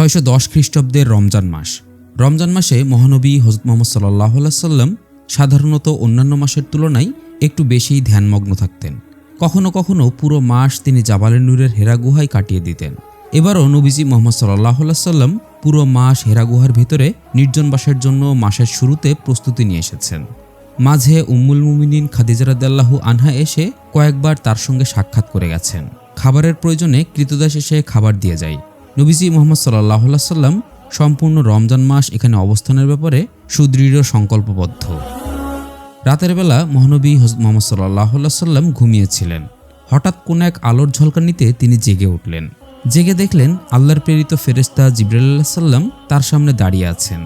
ছয়শো দশ খ্রিস্টাব্দের রমজান মাস। রমজান মাসে মহানবী হজরত মোহাম্মদ সাল্লাহ সাল্লাম সাধারণত অন্যান্য মাসের তুলনায় একটু বেশি ধ্যানমগ্ন থাকতেন। কখনো কখনো পুরো মাস তিনি জাবালের নূরের হেরা গুহায় কাটিয়ে দিতেন। এবারও নবীজি মোহাম্মদ সাল্লাহ সাল্লাম পুরো মাস হেরা গুহার ভিতরে নির্জন বাসের জন্য মাসের শুরুতে প্রস্তুতি নিয়ে এসেছেন। মাঝে উম্মুল মুমিনিন খাদিজারাদাল্লাহু আনহা এসে কয়েকবার তার সঙ্গে সাক্ষাৎ করে গেছেন। খাবারের প্রয়োজনে কৃতদাস এসে খাবার দিয়ে যায়। নবীজি মোহাম্মদ সাল্লাহ সাল্লাম সম্পূর্ণ রমজান মাস এখানে অবস্থানের ব্যাপারে সুদৃঢ় সংকল্পবদ্ধ। রাতের বেলা মহানবী মোহাম্মদ সাল্লাহ সাল্লাম ঘুমিয়েছিলেন। হঠাৎ কোন এক আলোর ঝলকানিতে তিনি জেগে উঠলেন। জেগে দেখলেন আল্লাহর প্রেরিত ফেরেস্তা জিব্রাল্লাহ সাল্লাম তার সামনে দাঁড়িয়ে আছেন।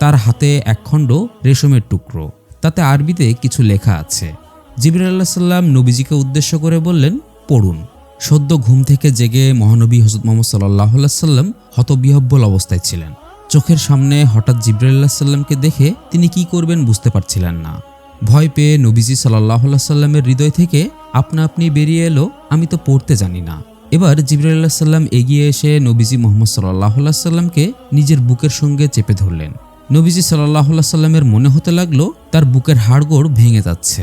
তার হাতে একখণ্ড রেশমের টুকরো, তাতে আরবিতে কিছু লেখা আছে। জিবরাল্লাহ সাল্লাম নবীজিকে উদ্দেশ্য করে বললেন, পড়ুন। সদ্য ঘুম থেকে জেগে মহানবী হজরত মোহাম্মদ সাল্লাহ সাল্লাম হতবিহব্বল অবস্থায় ছিলেন। চোখের সামনে হঠাৎ জিব্রাল্লাহ সাল্লামকে দেখে তিনি কি করবেন বুঝতে পারছিলেন না। ভয় পেয়ে নবীজি সাল্লাহ সাল্লামের হৃদয় থেকে, আপনা আপনি বেরিয়ে এলো, আমি তো পড়তে জানি না। এবার জিবরাল্লাহ সাল্লাম এগিয়ে এসে নবীজি মোহাম্মদ সাল্লাহ সাল্লামকে নিজের বুকের সঙ্গে চেপে ধরলেন। নবীজি সাল্লাহ সাল্লামের মনে হতে লাগল, তার বুকের হাড়গোড় ভেঙে যাচ্ছে।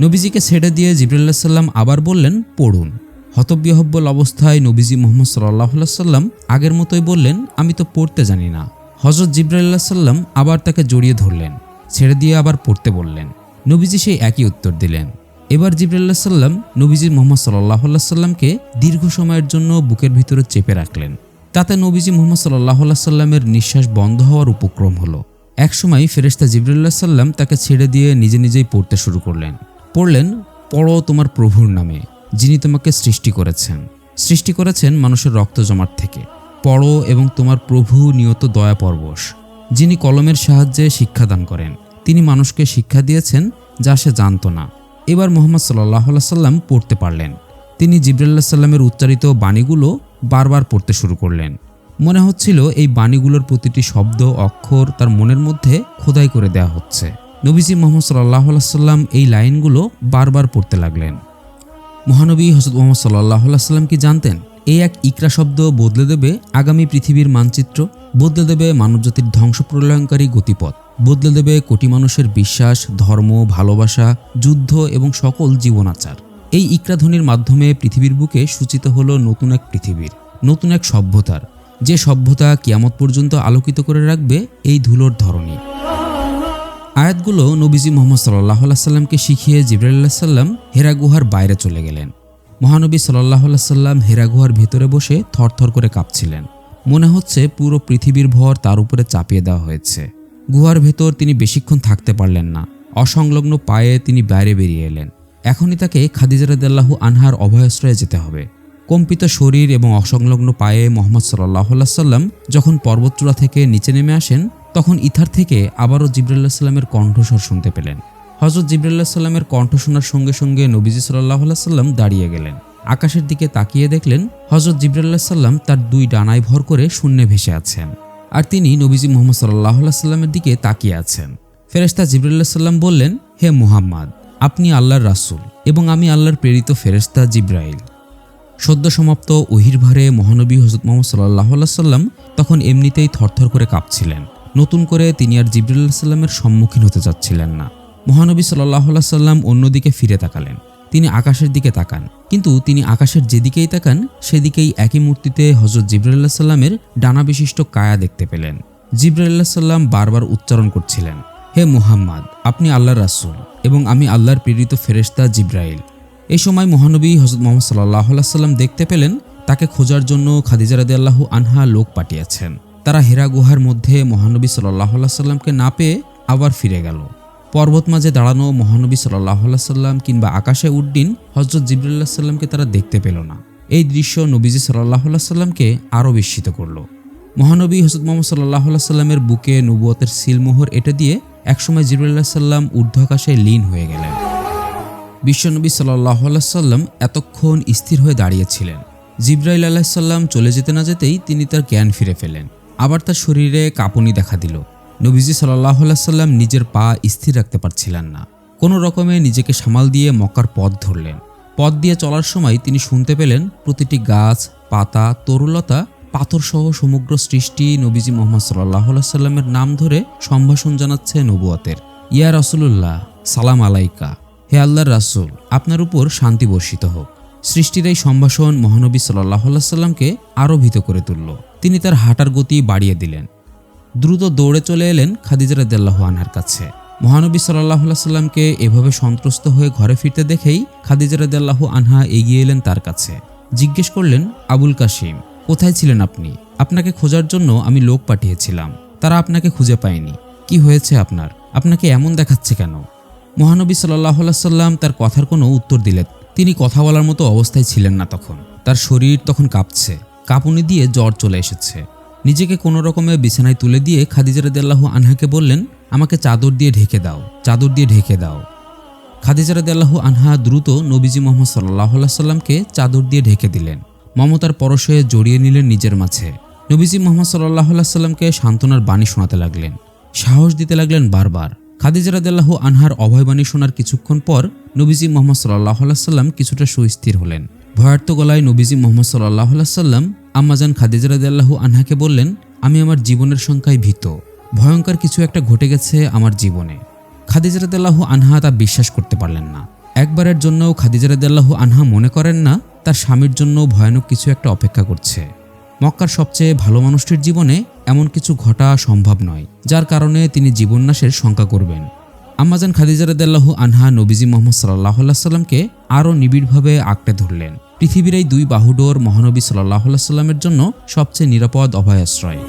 নবীজিকে ছেড়ে দিয়ে জিবরাল্লাহ সাল্লাম আবার বললেন, পড়ুন। হতবিহব্বল অবস্থায় নবীজি মোহাম্মদ সাল্লাহ সাল্লাম আগের মতোই বললেন, আমি তো পড়তে জানি না। হজরত জিব্রাল্লাহ সাল্লাম আবার তাকে জড়িয়ে ধরলেন, ছেড়ে দিয়ে আবার পড়তে বললেন। নবীজি সেই একই উত্তর দিলেন। এবার জিবরাল্লাহ সাল্লাম নবীজি মোহাম্মদ সাল্লাহ সাল্লামকে দীর্ঘ সময়ের জন্য বুকের ভিতরে চেপে রাখলেন। তাতে নবীজি মোহাম্মদ সাল্লাহ সাল্লামের নিঃশ্বাস বন্ধ হওয়ার উপক্রম হলো। একসময় ফেরেস্তা জিবরুল্লাহ সাল্লাম তাকে ছেড়ে দিয়ে নিজে নিজেই পড়তে শুরু করলেন। পড়লেন, পড়ো তোমার প্রভুর নামে। যিনি তোমাকে সৃষ্টি করেছেন। সৃষ্টি করেছেন মানুষের রক্ত জমাট থেকে। পড়ো এবং তোমার প্রভু নিয়ত দয়া পরবশ। যিনি কলমের সাহায্যে শিক্ষাদান করেন, তিনি মানুষকে শিক্ষা দিয়েছেন যা সে জানত না। এবার মোহাম্মদ সাল্লাহ সাল্লাম পড়তে পারলেন। তিনি জিব্রাল্লাহ সাল্লামের উচ্চারিত বাণীগুলো বারবার পড়তে শুরু করলেন। মনে হচ্ছিল এই বাণীগুলোর প্রতিটি শব্দ, অক্ষর তার মনের মধ্যে খোদাই করে দেওয়া হচ্ছে। নবীজি মোহাম্মদ সাল্লাহ সাল্লাম এই লাইনগুলো বারবার পড়তে লাগলেন। মহানবী হজরত মোহাম্মদ সাল্লাহ সাল্লাম কি জানতেন? এই এক ইকরা শব্দ বদলে দেবে আগামী পৃথিবীর মানচিত্র, বদলে দেবে মানবজাতির ধ্বংস প্রলয়ঙ্কারী গতিপথ, বদলে দেবে কোটি মানুষের বিশ্বাস, ধর্ম, ভালোবাসা, যুদ্ধ এবং সকল জীবনাচার। এই ইকরাধ্বনির মাধ্যমে পৃথিবীর বুকে সূচিত হলো নতুন এক পৃথিবীর, নতুন এক সভ্যতার। যে সভ্যতা কিয়ামত পর্যন্ত আলোকিত করে রাখবে এই ধুলোর ধরনী আয়াতগুলো নবীজি মোহাম্মদ সাল্লাহ সাল্লামকে শিখিয়ে জিবরাল্লাহ সাল্লাম হেরা গুহার বাইরে চলে গেলেন। মহানবী সাল্লাহ সাল্লাম হেরা গুহার ভেতরে বসে থরথর করে কাঁপছিলেন। মনে হচ্ছে পুরো পৃথিবীর ভর তার উপরে চাপিয়ে দেওয়া হয়েছে। গুহার ভেতর তিনি বেশিক্ষণ থাকতে পারলেন না। অসংলগ্ন পায়ে তিনি বাইরে বেরিয়ে এলেন। এখনই তাকে খাদিজারাদাল্লাহু আনহার অভয়াশ্রয়ে যেতে হবে। কম্পিত শরীর এবং অসংলগ্ন পায়ে মোহাম্মদ সাল্লাহ সাল্লাম যখন পর্বতচূড়া থেকে নিচে নেমে আসেন তখন ইথার থেকে আবারও জিবরাল্লাহ সাল্লামের কণ্ঠস্বর শুনতে পেলেন। হজরত জিবরাল্লাহ সাল্লামের কণ্ঠ শোনার সঙ্গে সঙ্গে নবীজি সাল্লাহ সাল্লাম দাঁড়িয়ে গেলেন। আকাশের দিকে তাকিয়ে দেখলেন হজরত জিবরাল্লাহ সাল্লাম তার দুই ডানায় ভর করে শূন্যে ভেসে আছেন আর তিনি নবীজি মোহাম্মদ সাল্লাহ সাল্লামের দিকে তাকিয়ে আছেন। ফেরেস্তা জিবরাল্লাহ সাল্লাম বললেন, হে মুহাম্মদ, আপনি আল্লাহর রাসুল এবং আমি আল্লাহর প্রেরিত ফেরেস্তা জিব্রাইল। সদ্য সমাপ্ত ওহির ভারে মহানবী হজরত মোহাম্মদ সাল্লাহ সাল্লাম তখন এমনিতেই থরথর করে কাঁপছিলেন। নতুন করে তিনি আর জিবরুল্লাহ সাল্লামের সম্মুখীন হতে চাচ্ছিলেন না। মহানবী সাল্লাহ সাল্লাম অন্যদিকে ফিরে তাকালেন। তিনি আকাশের দিকে তাকান, কিন্তু তিনি আকাশের যেদিকেই তাকান, সেদিকেই একই মূর্তিতে হজরত জিবরুল্লাহ সাল্লামের ডানা বিশিষ্ট কায়া দেখতে পেলেন। জিবরুল্লাহ সাল্লাম বারবার উচ্চারণ করছিলেন, হে মুহাম্মদ, আপনি আল্লাহর রাসুল এবং আমি আল্লাহর প্রেরিত ফেরেস্তা জিব্রাইল। এই সময় মহানবী হজরত মোহাম্মদ সাল্লাহ সাল্লাম দেখতে পেলেন, তাকে খোঁজার জন্য খাদিজা রাদি আল্লাহ আনহা লোক পাঠিয়েছেন। তারা হেরা গুহার মধ্যে মহানবী সাল্লাহ সাল্লামকে না পেয়ে আবার ফিরে গেল। পর্বত মাঝে দাঁড়ানো মহানবী সাল্লাহ সাল্লাম কিংবা আকাশে উড্ডিন হজরত জিবরুল্লাহ সাল্লামকে তারা দেখতে পেল না। এই দৃশ্য নবীজি সাল্লাহ সাল্লামকে আরও বিস্মিত করল। মহানবী হজরত মোহাম্মদ সাল্লাহ সাল্লামের বুকে নবুয়তের সিলমোহর এটা দিয়ে একসময় জিবরুল্লাহ সাল্লাম ঊর্ধ্বাকাশে লীন হয়ে গেলেন। বিশ্বনবী সাল্লাহ সাল্লাম এতক্ষণ স্থির হয়ে দাঁড়িয়েছিলেন জিব্রাইল আল্লাহ সাল্লাম চলে যেতে না যেতেই তিনি তার জ্ঞান ফিরে ফেলেন আবার তার শরীরে কাঁপুনি দেখা দিল। নবীজি সাল্লাহ সাল্লাম নিজের পা স্থির রাখতে পারছিলেন না। কোনো রকমে নিজেকে সামাল দিয়ে মক্কার পথ ধরলেন। পথ দিয়ে চলার সময় তিনি শুনতে পেলেন প্রতিটি গাছ, পাতা, তরুলতা, পাথরসহ সমগ্র সৃষ্টি নবীজি মোহাম্মদ সাল্লাহ সাল্লামের নাম ধরে সম্ভাষণ জানাচ্ছে নবুয়াতের। ইয়া রসুল্লাহ সালাম আলাইকা। হে আল্লাহর রাসুল, আপনার উপর শান্তি বর্ষিত হোক। সৃষ্টির এই সম্ভাষণ মহানবী সাল্লাহ সাল্লামকে আরও ভীত করে তুলল। তিনি তার হাঁটার গতি বাড়িয়ে দিলেন। দ্রুত দৌড়ে চলে এলেন খাদিজা রাদিয়াল্লাহু আনহার কাছে। মহানবী সাল্লাহ সাল্লামকে এভাবে সন্ত্রস্ত হয়ে ঘরে ফিরতে দেখেই খাদিজা রাদিয়াল্লাহু আনহা এগিয়ে এলেন তার কাছে। জিজ্ঞেস করলেন, আবুল কাশিম কোথায় ছিলেন আপনি? আপনাকে খোঁজার জন্য আমি লোক পাঠিয়েছিলাম। তারা আপনাকে খুঁজে পায়নি। কি হয়েছে আপনার? আপনাকে এমন দেখাচ্ছে কেন? মহানবী সাল্লাহ সাল্লাম তার কথার কোনো উত্তর দিলেন তিনি কথা বলার মতো অবস্থায় ছিলেন না তখন। তার শরীর তখন কাঁপছে। কাঁপুনি দিয়ে জ্বর চলে এসেছে। নিজেকে কোনো রকমে বিছানায় তুলে দিয়ে খাদিজা রাদিয়াল্লাহু আনহাকে বললেন, আমাকে চাদর দিয়ে ঢেকে দাও, চাদর দিয়ে ঢেকে দাও। খাদিজা রাদিয়াল্লাহু আনহা দ্রুত নবীজি মোহাম্মদ সাল্লাহ সাল্লামকে চাদর দিয়ে ঢেকে দিলেন। মমতার পরশে জড়িয়ে নিলেন নিজের মাঝে। নবীজি মোহাম্মদ সাল্লাহ সাল্লামকে সান্ত্বনার বাণী শোনাতে লাগলেন। সাহস দিতে লাগলেন বারবার। খাদিজা রাদিয়াল্লাহু আনহার অভয়বাণী শোনার কিছুক্ষণ পর নবীজি মোহাম্মদ সাল্লাহ সাল্লাম কিছুটা সুস্থির হলেন। ভয়ার্ত গলায় নবীজি মোহাম্মদ সাল্লাহ সাল্লাম আম্মাজান খাদিজা রাদিয়াল্লাহু আনহাকে বললেন, আমি আমার জীবনের সংখ্যায় ভীত। ভয়ঙ্কর কিছু একটা ঘটে গেছে আমার জীবনে। খাদিজা রাদিয়াল্লাহু আনহা তা বিশ্বাস করতে পারলেন না। একবারের জন্যও খাদিজা রাদিয়াল্লাহু আনহা মনে করেন না, তার স্বামীর জন্য ভয়ানক কিছু একটা অপেক্ষা করছে। মক্কার সবচেয়ে ভালো মানুষটির জীবনে এমন কিছু ঘটা সম্ভব নয়, যার কারণে তিনি জীবননাশের শঙ্কা করবেন। আম্মাজান খাদিজা রাদিয়াল্লাহু আনহা নবীজি মোহাম্মদ সাল্লাহ সাল্লামকে আরও নিবিড়ভাবে আঁকড়ে ধরলেন। পৃথিবীর এই দুই বাহুডোর মহানবী সাল্লাহ সাল্লামের জন্য সবচেয়ে নিরাপদ অভয়াশ্রয়।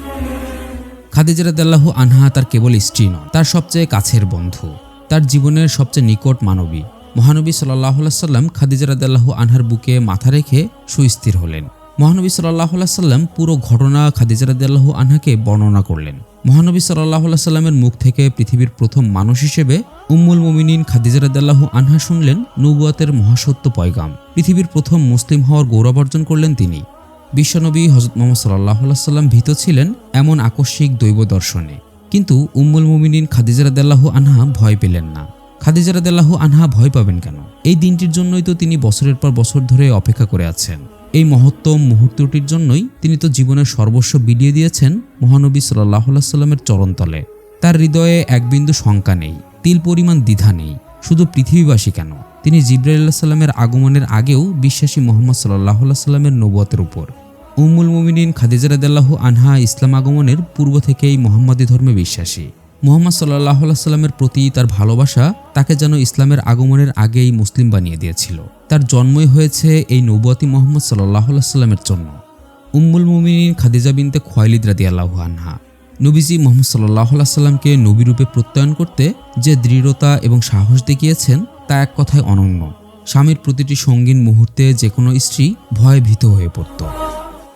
খাদিজা রাদিয়াল্লাহু আনহা তার কেবল স্ত্রী নন, তার সবচেয়ে কাছের বন্ধু, তার জীবনের সবচেয়ে নিকট মানবী। মহানবী সাল্লাহ সাল্লাম খাদিজা রাদিয়াল্লাহু আনহার বুকে মাথা রেখে সুস্থির হলেন। মহানবী সাল্লাহ সাল্লাম পুরো ঘটনা খাদিজা রাদিয়াল্লাহু আনহাকে বর্ণনা করলেন। মহানবী সাল্লাহ সাল্লামের মুখ থেকে পৃথিবীর প্রথম মানুষ হিসেবে উম্মুল মুমিনিন খাদিজা রাদিয়াল্লাহু আনহা শুনলেন নবুয়াতের মহাসত্য পয়গাম। পৃথিবীর প্রথম মুসলিম হওয়ার গৌরব অর্জন করলেন তিনি। বিশ্বনবী হজরত মোহাম্মদ সাল্লাহ সাল্লাম ভীত ছিলেন এমন আকস্মিক দৈব দর্শনে। কিন্তু উম্মুল মুমিনিন খাদিজা রাদিয়াল্লাহু আনহা ভয় পেলেন না। খাদিজা রাদিয়াল্লাহু আনহা ভয় পাবেন কেন? এই দিনটির জন্যই তো তিনি বছরের পর বছর ধরে অপেক্ষা করে আছেন। এই মহত্তম মুহূর্তটির জন্যই তিনি তো জীবনের সর্বস্ব বিলিয়ে দিয়েছেন মহানবী সাল্লাহ সাল্লামের চরণতলে। তার হৃদয়ে এক বিন্দু শঙ্কা নেই, তিল পরিমাণ দ্বিধা নেই, শুধু পৃথিবীবাসী কেন? তিনি জিব্রাইল্লাহ সাল্লামের আগমনের আগেও বিশ্বাসী মোহাম্মদ সাল্লাহ সাল্লামের নবুয়তের উপর। উম্মুল মুমিনিন খাদিজা রাদিয়াল্লাহু আনহা ইসলাম আগমনের পূর্ব থেকেই মোহাম্মদী ধর্মে বিশ্বাসী। মোহাম্মদ সাল্লাহ সাল্লামের প্রতি তার ভালোবাসা তাকে যেন ইসলামের আগমনের আগেই মুসলিম বানিয়ে দিয়েছিল। তার জন্মই হয়েছে এই নবুয়াতি মোহাম্মদ সাল্লাহ সাল্লামের জন্য। উম্মুল মুমিনিন খাদিজা বিনতে খোয়ালিদ রাদিয়াল্লাহু আনহা। নবীজি মোহাম্মদ সাল্লাহ সাল্লামকে নবীরূপে প্রত্যয়ন করতে যে দৃঢ়তা এবং সাহস দেখিয়েছেন, তা এক কথায় অনন্য। স্বামীর প্রতিটি সঙ্গীন মুহূর্তে যে কোনো স্ত্রী ভয়ে ভীত হয়ে পড়ত।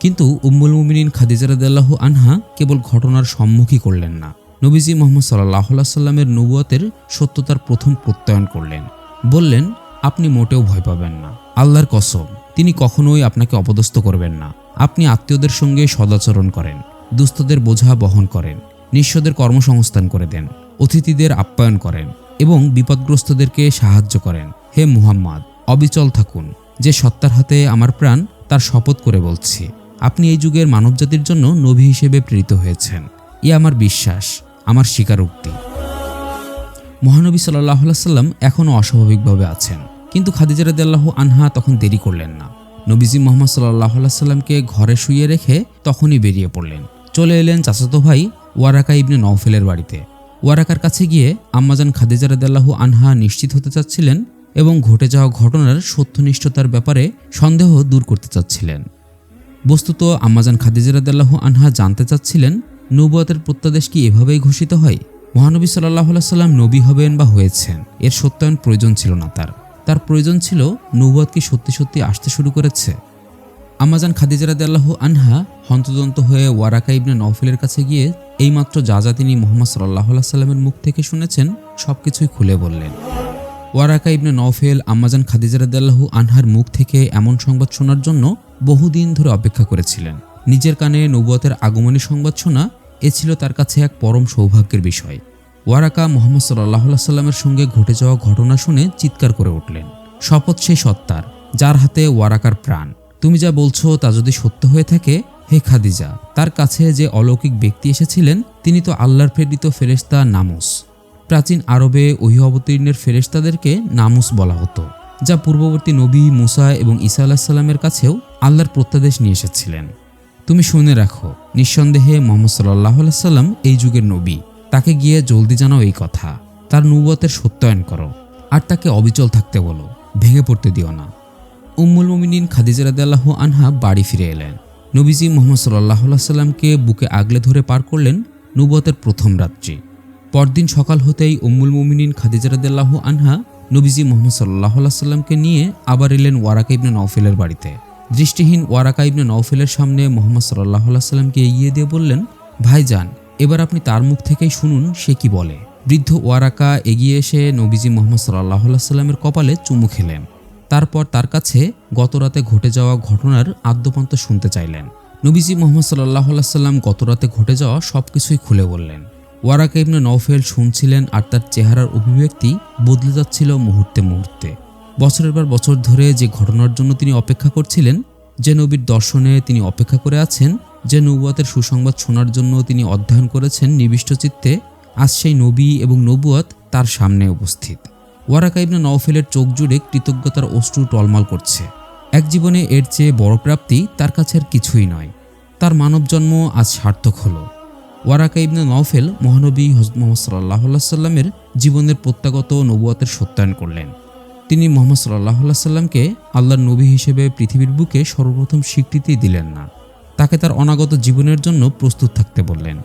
কিন্তু উম্মুল মুমিনিন খাদিজা রাদিয়াল্লাহু আনহা কেবল ঘটনার সম্মুখী করলেন না। নবীজি মোহাম্মদ সাল্লাহ সাল্লামের নবুয়তের সত্যতার প্রথম প্রত্যয়ন করলেন। বললেন, আপনি মোটেও ভয় পাবেন না। আল্লাহর কসম, তিনি কখনোই আপনাকে অপদস্থ করবেন না। আপনি আত্মীয়দের সঙ্গে সদাচরণ করেন, দুস্থদের বোঝা বহন করেন, নিঃস্বদের কর্মসংস্থান করে দেন, অতিথিদের আপ্যায়ন করেন এবং বিপদগ্রস্তদেরকে সাহায্য করেন। হে মুহাম্মদ, অবিচল থাকুন। যে সত্তার হাতে আমার প্রাণ, তার শপথ করে বলছি, আপনি এই যুগের মানবজাতির জন্য নবী হিসেবে প্রেরিত হয়েছেন। ই আমার বিশ্বাস আমার স্বীকারোক্তি। মহানবী সাল্লাহ সাল্লাম এখনও অস্বাভাবিকভাবে আছেন। কিন্তু খাদিজা রাদিয়াল্লাহ আনহা তখন দেরি করলেন না। নবীজি মোহাম্মদ সাল্লাহ সাল্লামকে ঘরে শুয়ে রেখে তখনই বেরিয়ে পড়লেন। চলে এলেন চাচাতো ভাই ওয়ারাকা ইবনে নওফেলের বাড়িতে। ওয়ারাকার কাছে গিয়ে আম্মাজান খাদিজা রাদিয়াল্লাহু আনহা নিশ্চিত হতে চাচ্ছিলেন এবং ঘটে যাওয়া ঘটনার সত্যনিষ্ঠতার ব্যাপারে সন্দেহ দূর করতে চাচ্ছিলেন। বস্তুত আম্মাজান খাদিজা রাদিয়াল্লাহু আনহা জানতে চাচ্ছিলেন নবুয়াতের প্রত্যাদেশ কি এভাবেই ঘোষিত হয়? মহানবী সাল্লাহ সাল্লাম নবী হবেন বা হয়েছেন, এর সত্যায়ন প্রয়োজন ছিল না তার। তার প্রয়োজন ছিল নবুয়াত কি সত্যি সত্যি আসতে শুরু করেছে। আমাজান খাদিজা রাদিয়াল্লাহু আনহা হন্তদন্ত হয়ে ওয়ারাকা ইবনে নওফেলের কাছে গিয়ে এইমাত্র যা যা তিনি মোহাম্মদ সাল্লাহ সাল্লামের মুখ থেকে শুনেছেন সব কিছুই খুলে বললেন। ওয়ারাকা ইবনে নওফেল আম্মাজান খাদিজা রাদিয়াল্লাহু আনহার মুখ থেকে এমন সংবাদ শোনার জন্য বহুদিন ধরে অপেক্ষা করেছিলেন। নিজের কানে নবুয়তের আগমনী সংবাদ শোনা এ ছিল তার কাছে এক পরম সৌভাগ্যের বিষয়। ওয়ারাকা মোহাম্মদ সাল্লাহ সাল্লামের সঙ্গে ঘটে যাওয়া ঘটনা শুনে চিৎকার করে উঠলেন। শপথ সেই সত্তার, যার হাতে ওয়ারাকার প্রাণ। তুমি যা বলছো তা যদি সত্য হয়ে থাকে, হে খাদিজা, তার কাছে যে অলৌকিক ব্যক্তি এসেছিলেন, তিনি তো আল্লাহর প্রেরিত ফেরেশতা নামুস। প্রাচীন আরবে ওহি অবতীর্ণের ফেরেশতাদেরকে নামুস বলা হতো, যা পূর্ববর্তী নবী মুসা এবং ঈসা আলাহিসাল্লামের কাছেও আল্লাহর প্রত্যাদেশ নিয়ে এসেছিলেন। তুমি শুনে রাখো, নিঃসন্দেহে মোহাম্মদ সাল্লাহ সাল্লাম এই যুগের নবী। তাকে গিয়ে জলদি জানাও এই কথা। তার নুবতের সত্যায়ন করো, আর তাকে অবিচল থাকতে বলো, ভেঙে পড়তে দিও না। উম্মুল মুমিনিন খাদিজা রাদিয়াল্লাহ আনহা বাড়ি ফিরে এলেন। নবীজি মোহাম্মদ সাল্লাহ সাল্লামকে বুকে আগলে ধরে পার করলেন নুবতের প্রথম রাত্রি। পরদিন সকাল হতেই উম্মুল মুমিনিন খাদিজা আনহা নবীজি মোহাম্মদ সাল্লাহ সাল্লামকে নিয়ে আবার এলেন ওয়ারাকা ইবনে বাড়িতে। দৃষ্টিহীন ওয়ারাকা ইবনে নওফেলের সামনে মোহাম্মদ সাল্লাহ সাল্লামকে এগিয়ে দিয়ে বললেন, ভাই যান, এবার আপনি তার মুখ থেকেই শুনুন সে কি বলে। বৃদ্ধ ওয়ারাকা এগিয়ে এসে নবীজি মোহাম্মদ সাল্লাহ সাল্লামের কপালে চুমু খেলেন। তারপর তার কাছে গতরাতে ঘটে যাওয়া ঘটনার আদ্যপান্ত শুনতে চাইলেন। নবীজি মোহাম্মদ সাল্লাহ সাল্লাম গতরাতে ঘটে যাওয়া সব কিছুই খুলে বললেন। ওয়ারাকা ইবনে নওফেল শুনছিলেন আর তার চেহারার অভিব্যক্তি বদলে যাচ্ছিল মুহূর্তে মুহূর্তে। বছরের পর বছর ধরে যে ঘটনার জন্য তিনি অপেক্ষা করছিলেন, যে নবীর দর্শনে তিনি অপেক্ষা করে আছেন, যে নবুয়াতের সুসংবাদ শোনার জন্য তিনি অধ্যয়ন করেছেন নিবিষ্ট চিত্তে, আজ সেই নবী এবং নবুয়াত তার সামনে উপস্থিত। ওয়ারাকা ইবনে নওফেলের চোখ জুড়ে কৃতজ্ঞতার অশ্রু টলমাল করছে। এক জীবনে এর চেয়ে বড় প্রাপ্তি তার কাছে আর কিছুই নয়। তার মানব জন্ম আজ সার্থক হলো। ওয়ারাকা ইবনে নওফেল মহানবী হজরত মোহাম্মদ সাল্লাহ সাল্লামের জীবনের প্রত্যাগত নবুয়াতের সত্যায়ন করলেন। তিনি মোহাম্মদ সাল্লাহ সাল্লামকে আল্লাহর নবী হিসেবে পৃথিবীর বুকে সর্বপ্রথম স্বীকৃতি দিলেন না। তাকে তার অনাগত জীবনের জন্য প্রস্তুত থাকতে বললেন।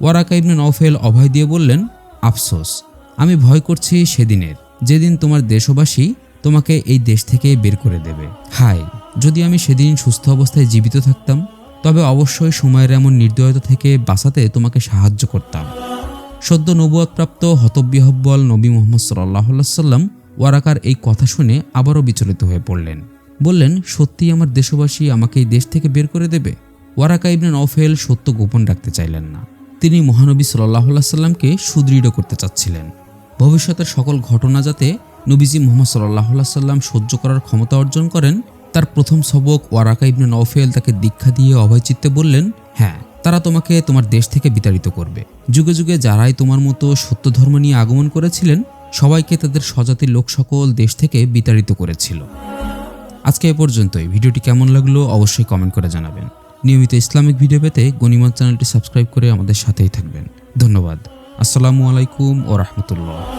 ওয়ারাকা ইবনে নওফেল অভয় দিয়ে বললেন, আফসোস, আমি ভয় করছি সেদিনের, যেদিন তোমার দেশবাসী তোমাকে এই দেশ থেকে বের করে দেবে। হায়, যদি আমি সেদিন সুস্থ অবস্থায় জীবিত থাকতাম, তবে অবশ্যই সময়ের এমন নির্দয়তা থেকে বাঁচাতে তোমাকে সাহায্য করতাম। সদ্য নবুয়তপ্রাপ্ত হতব্যহব্বল নবী মোহাম্মদ সাল্লাহ সাল্লাম ওয়ারাকার এই কথা শুনে আবারও বিচলিত হয়ে পড়লেন। বললেন, সত্যি আমার দেশবাসী আমাকে এই দেশ থেকে বের করে দেবে? ওয়ারাকা ইবনে নওফেল সত্য গোপন রাখতে চাইলেন না। তিনি মহানবী সাল্লাহ সাল্লামকে সুদৃঢ় করতে চাচ্ছিলেন। ভবিষ্যতের সকল ঘটনা যাতে নবীজি মোহাম্মদ সাল্লাহ সাল্লাম সহ্য করার ক্ষমতা অর্জন করেন, তার প্রথম সবক ওয়ারাকা ইবনে নওফেল তাকে দীক্ষা দিয়ে অভয়চিত্তে বললেন হ্যাঁ তারা তোমাকে তোমার দেশ থেকে বিতাড়িত করবে। যুগে যুগে যারাই তোমার মতো সত্য ধর্ম নিয়ে আগমন করেছিলেন সবাইকে তাদের স্বজাতির লোক সকল দেশ থেকে বিতাড়িত করেছিল। আজকে এ পর্যন্তই। ভিডিওটি কেমন লাগল অবশ্যই কমেন্ট করে জানাবেন। নিয়মিত ইসলামিক ভিডিও পেতে গণিমত চ্যানেলটি সাবস্ক্রাইব করে আমাদের সাথেই থাকবেন। ধন্যবাদ। আসসালামু আলাইকুম ও রহমতুল্লাহ।